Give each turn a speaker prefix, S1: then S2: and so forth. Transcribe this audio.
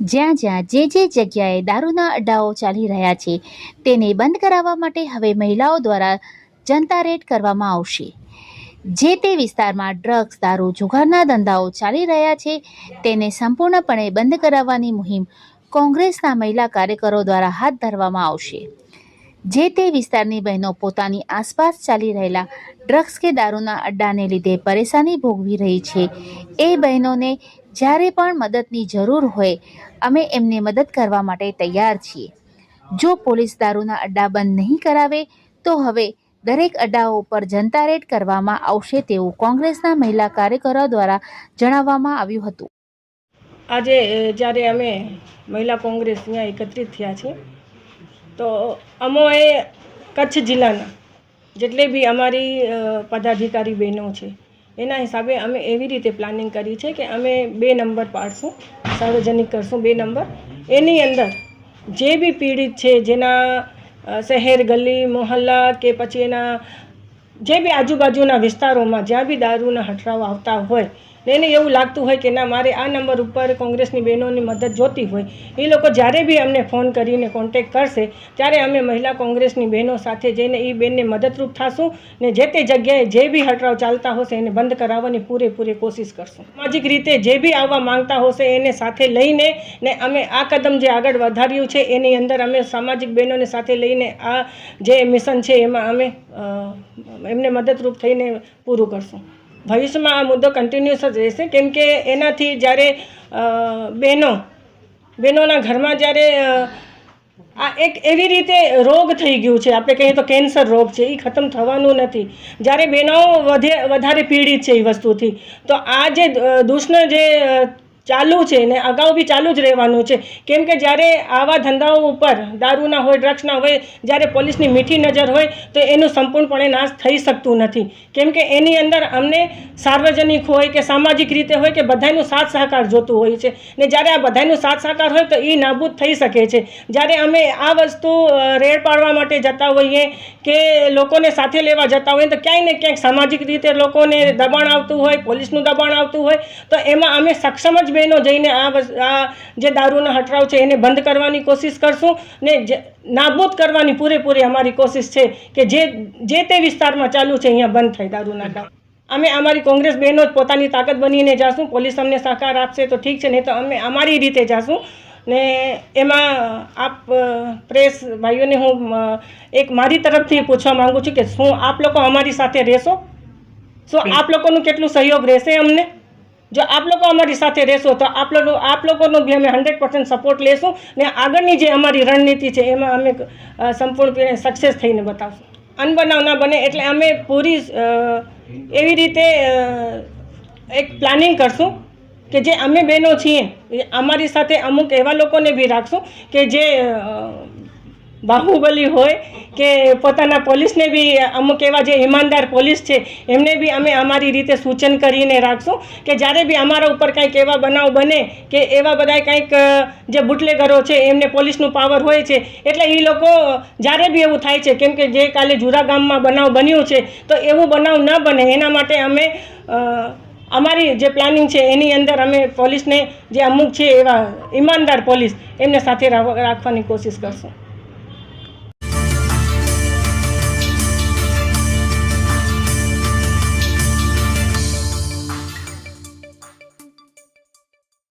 S1: જ્યાં જ્યાં જે જે જગ્યાએ દારૂના અડ્ડાઓ ચાલી રહ્યા છે, તેને બંધ કરાવવા માટે હવે મહિલાઓ દ્વારા જનતા રેડ કરવામાં આવશે. જે તે વિસ્તારમાં ડ્રગ્સ, દારૂ, જુગારના ધંધાઓ ચાલી રહ્યા છે, તેને સંપૂર્ણપણે બંધ કરાવવાની મુહિમ કોંગ્રેસના મહિલા કાર્યકરો દ્વારા હાથ ધરવામાં આવશે. જે તે વિસ્તારની બહેનો પોતાની આસપાસ ચાલી રહેલા ડ્રગ્સ કે દારૂના અડ્ડાને લીધે પરેશાની ભોગવી રહી છે, એ બહેનોને જ્યારે પણ મદદની જરૂર હોય, અમે એમને મદદ કરવા માટે તૈયાર છીએ. જો પોલીસ દારૂના અડ્ડા બંધ નહીં કરાવે, તો હવે દરેક અડ્ડાઓ પર જનતા રેડ કરવામાં આવશે તેવું કોંગ્રેસના મહિલા કાર્યકરો દ્વારા જણાવવામાં આવ્યું હતું.
S2: આજે જ્યારે અમે મહિલા કોંગ્રેસ ત્યાં એકત્રિત થયા છે તો અમોએ કચ્છ જિલ્લાના, જેટલે બી અમારી પદાધિકારી બહેનો છે એના હિસાબે અમે એવી રીતે પ્લાનિંગ કરી છે કે અમે બે નંબર પાડશું, સાર્વજનિક કરશું બે નંબર એની અંદર જે બી પીડિત છે, જેના શહેર, ગલી, મોહલ્લા કે પછી એના જે બી આજુબાજુના વિસ્તારોમાં જ્યાં બી દારૂના હટરાઓ આવતા હોય, એને એવું લાગતું હોય કે ના, મારે આ નંબર ઉપર કોંગ્રેસની બહેનોની મદદ જોતી હોય. એ લોકો જ્યારે બી અમને ફોન કરીને કોન્ટેક કરશે, ત્યારે અમે મહિલા કોંગ્રેસની બહેનો સાથે જઈને એ બેનને મદદરૂપ થશું ને જે તે જગ્યાએ જે બી હટરાવ ચાલતા હશે એને બંધ કરાવવાની પૂરેપૂરી કોશિશ કરશું. સામાજિક રીતે જે બી આવવા માંગતા હશે એને સાથે લઈને ને અમે આ કદમ જે આગળ વધાર્યું છે, એની અંદર અમે સામાજિક બહેનોને સાથે લઈને આ જે મિશન છે, એમાં અમે એમને મદદરૂપ થઈને પૂરું કરશું. ભવિષ્યમાં આ મુદ્દો કન્ટિન્યુઅસ જ રહેશે. કેમ કે એનાથી જ્યારે બહેનો, બહેનોના ઘરમાં જ્યારે આ એક એવી રીતે રોગ થઈ ગયું છે, આપણે કહીએ તો કેન્સર રોગ છે એ ખતમ થવાનું નથી. જ્યારે બહેનો વધે, વધારે પીડિત છે એ વસ્તુથી, તો આ જે દૂષણ જે ચાલુ છે ને અગાઉ બી ચાલુ જ રહેવાનું છે. કેમ કે જ્યારે આવા ધંધાઓ ઉપર દારૂના હોય, ડ્રગ્સના હોય, જ્યારે પોલીસની મીઠી નજર હોય, તો એનું સંપૂર્ણપણે નાશ થઈ શકતું નથી. કેમ કે એની અંદર અમને સાર્વજનિક હોય કે સામાજિક રીતે હોય કે બધાનું સાથ સહકાર જોતું હોય છે. ને જ્યારે આ બધાનું સાથ સહકાર હોય તો એ નાબૂદ થઈ શકે છે. જ્યારે અમે આ વસ્તુ રેડ પાડવા માટે જતા હોઈએ કે લોકોને સાથે લેવા જતા હોઈએ, તો ક્યાંય ને ક્યાંક સામાજિક રીતે લોકોને દબાણ આવતું હોય, પોલીસનું દબાણ આવતું હોય, તો એમાં અમે સક્ષમ જ બહેનો જઈને આ આ જે દારૂનો હટરાવ છે એને બંધ કરવાની કોશિશ કરશું ને નાબૂદ કરવાની પૂરેપૂરી અમારી કોશિશ છે કે જે જે તે વિસ્તારમાં ચાલુ છે અહીંયા બંધ થાય દારૂના અડ્ડા અમે અમારી કોંગ્રેસ બહેનો જ પોતાની તાકાત બનીને જાશું પોલીસ અમને સહકાર આપશે તો ઠીક છે નહીં તો અમે અમારી રીતે જાશું. ને એમાં આપ પ્રેસ ભાઈઓને હું એક મારી તરફથી પૂછવા માંગુ છું કે શું આપ લોકો અમારી સાથે રહેશો? શું આપ લોકોનું કેટલું સહયોગ રહેશે અમને? જો આપ લોકો અમારી સાથે રહેશો તો આપ લોકો આપ લોકોનો બી અમે હંડ્રેડ પર્સન્ટ સપોર્ટ લેશું ને આગળની જે અમારી રણનીતિ છે એમાં અમે સંપૂર્ણપણે સક્સેસ થઈને બતાવશું. અનબનાવ ના બને એટલે અમે પૂરી એવી રીતે એક પ્લાનિંગ કરશું કે જે અમે બહેનો છીએ અમારી સાથે અમુક એવા લોકોને બી રાખશું કે જે બાહુબલી હોય કે પોતાના પોલીસને બી અમુક એવા જે ઈમાનદાર પોલીસ છે, એમને બી અમે અમારી રીતે સૂચન કરીને રાખશું કે જ્યારે બી અમારા ઉપર કંઈક એવા બનાવ બને કે એવા બધા કંઈક જે બુટલેગરો છે, એમને પોલીસનું પાવર હોય છે, એટલે એ લોકો જ્યારે બી એવું થાય છે, કેમ કે જે કાલે જુરા ગામમાં બનાવ બન્યું છે, તો એવું બનાવ ન બને. એના માટે અમે અમારી જે પ્લાનિંગ છે, એની અંદર અમે પોલીસને જે અમુક છે એવા ઈમાનદાર પોલીસ એમને સાથે રાખ- રાખવાની કોશિશ કરશું.